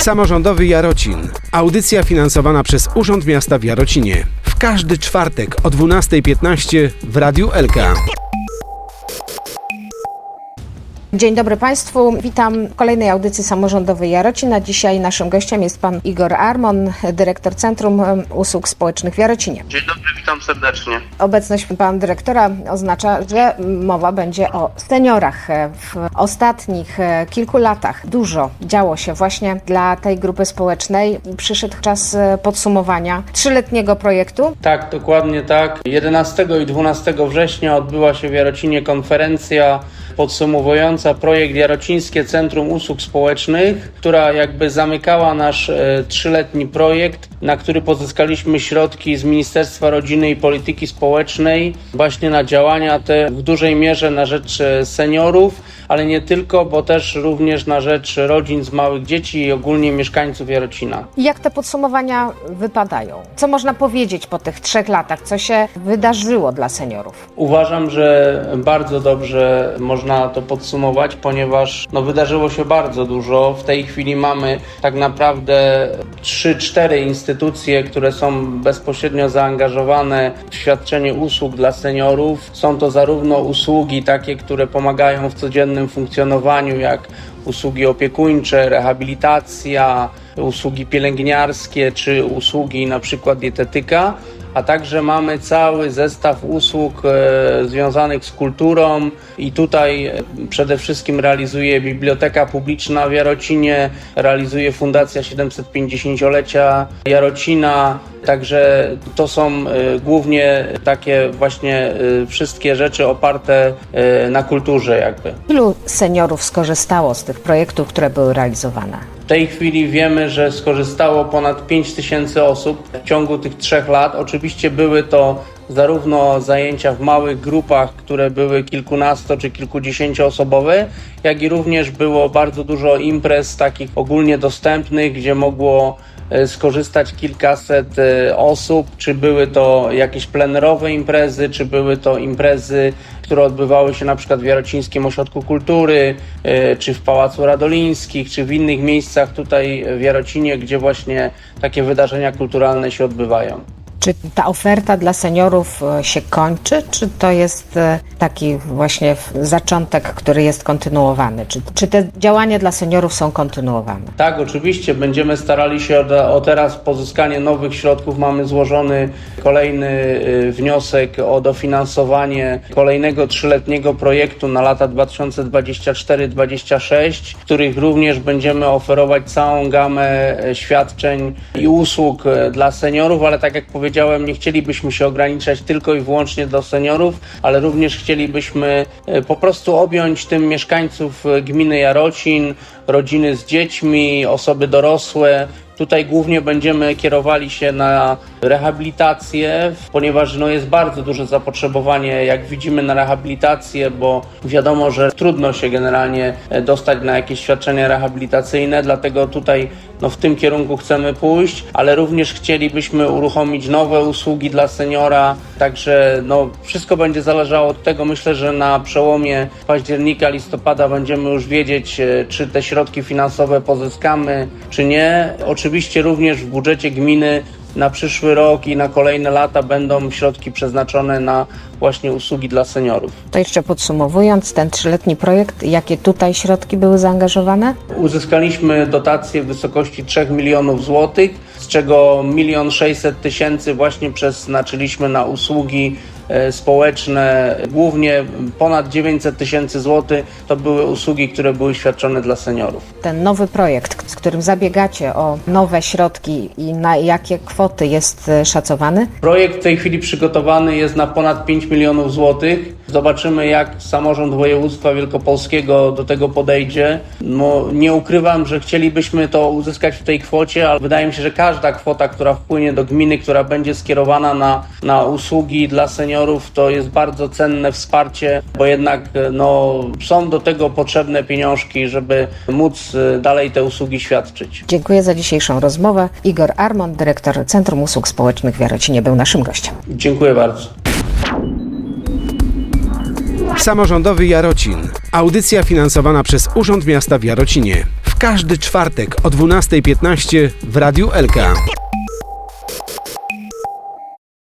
Samorządowy Jarocin. Audycja finansowana przez Urząd Miasta w Jarocinie. W każdy czwartek o 12.15 w Radiu Elka. Dzień dobry Państwu. Witam w kolejnej audycji samorządowej Jarocin. A dzisiaj naszym gościem jest pan Igor Armon, dyrektor Centrum Usług Społecznych w Jarocinie. Dzień dobry, witam serdecznie. Obecność pana dyrektora oznacza, że mowa będzie o seniorach. W ostatnich kilku latach dużo działo się właśnie dla tej grupy społecznej. Przyszedł czas podsumowania trzyletniego projektu. Tak, dokładnie tak. 11 i 12 września odbyła się w Jarocinie konferencja podsumowująca projekt Jarocińskie Centrum Usług Społecznych, która jakby zamykała nasz e, trzyletni projekt, na który pozyskaliśmy środki z Ministerstwa Rodziny i Polityki Społecznej właśnie na działania te w dużej mierze na rzecz e, seniorów, ale nie tylko, bo też również na rzecz rodzin z małych dzieci i ogólnie mieszkańców Jarocina. Jak te podsumowania wypadają? Co można powiedzieć po tych trzech latach? Co się wydarzyło dla seniorów? Uważam, że bardzo dobrze można to podsumować, ponieważ no, wydarzyło się bardzo dużo. W tej chwili mamy tak naprawdę 3-4 instytucje, które są bezpośrednio zaangażowane w świadczenie usług dla seniorów. Są to zarówno usługi takie, które pomagają w codziennym funkcjonowaniu, jak usługi opiekuńcze, rehabilitacja, usługi pielęgniarskie czy usługi na przykład dietetyka, a także mamy cały zestaw usług e, związanych z kulturą i tutaj e, przede wszystkim realizuje Biblioteka Publiczna w Jarocinie, realizuje Fundacja 750-lecia Jarocina, także to są e, głównie takie właśnie wszystkie rzeczy oparte na kulturze jakby. Ilu seniorów skorzystało z tych projektów, które były realizowane? Tej chwili wiemy, że skorzystało ponad 5 tysięcy osób w ciągu tych trzech lat. Oczywiście były to zarówno zajęcia w małych grupach, które były kilkunasto czy kilkudziesięcioosobowe, jak i również było bardzo dużo imprez takich ogólnie dostępnych, gdzie mogło skorzystać kilkaset e, osób, czy były to jakieś plenerowe imprezy, czy były to imprezy, które odbywały się na przykład w Jarocińskim Ośrodku Kultury, e, czy w Pałacu Radolińskich, czy w innych miejscach tutaj w Jarocinie, gdzie właśnie takie wydarzenia kulturalne się odbywają. Czy ta oferta dla seniorów e, się kończy, czy to jest e, taki właśnie zaczątek, który jest kontynuowany? Czy, czy te działania dla seniorów są kontynuowane? Tak, oczywiście będziemy starali się o, o teraz pozyskanie nowych środków. Mamy złożony kolejny y, wniosek o dofinansowanie kolejnego trzyletniego projektu na lata 2024-2026, w których również będziemy oferować całą gamę e, świadczeń i usług dla seniorów, ale tak jak powiedziałem, nie chcielibyśmy się ograniczać tylko i wyłącznie do seniorów, ale również chcielibyśmy e, po prostu objąć tym mieszkańców e, gminy Jarocin, rodziny z dziećmi, osoby dorosłe. Tutaj głównie będziemy kierowali się na rehabilitację, ponieważ no, jest bardzo duże zapotrzebowanie, jak widzimy, na rehabilitację, bo wiadomo, że trudno się generalnie e, dostać na jakieś świadczenia rehabilitacyjne, dlatego tutaj no, w tym kierunku chcemy pójść, ale również chcielibyśmy uruchomić nowe usługi dla seniora, także no, wszystko będzie zależało od tego. Myślę, że na przełomie października, listopada będziemy już wiedzieć, e, czy te środki finansowe pozyskamy, czy nie. Oczywiście również w budżecie gminy na przyszły rok i na kolejne lata będą środki przeznaczone na właśnie usługi dla seniorów. To jeszcze podsumowując, ten trzyletni projekt, jakie tutaj środki były zaangażowane? Uzyskaliśmy dotację w wysokości 3 milionów złotych, z czego 1 600 tysięcy właśnie przeznaczyliśmy na usługi e, społeczne. Głównie ponad 900 tysięcy złotych to były usługi, które były świadczone dla seniorów. Ten nowy projekt, z którym zabiegacie o nowe środki i na jakie kwoty jest e, szacowany? Projekt w tej chwili przygotowany jest na ponad 5 milionów złotych. Zobaczymy, jak samorząd województwa wielkopolskiego do tego podejdzie. No, nie ukrywam, że chcielibyśmy to uzyskać w tej kwocie, ale wydaje mi się, że każda kwota, która wpłynie do gminy, która będzie skierowana na, na usługi dla seniorów, to jest bardzo cenne wsparcie, bo jednak no, są do tego potrzebne pieniążki, żeby móc e, dalej te usługi świadczyć. Dziękuję za dzisiejszą rozmowę. Igor Armon, dyrektor Centrum Usług Społecznych w Jarocinie, był naszym gościem. Dziękuję bardzo. Samorządowy Jarocin. Audycja finansowana przez Urząd Miasta w Jarocinie. W każdy czwartek o 12.15 w Radiu Elka.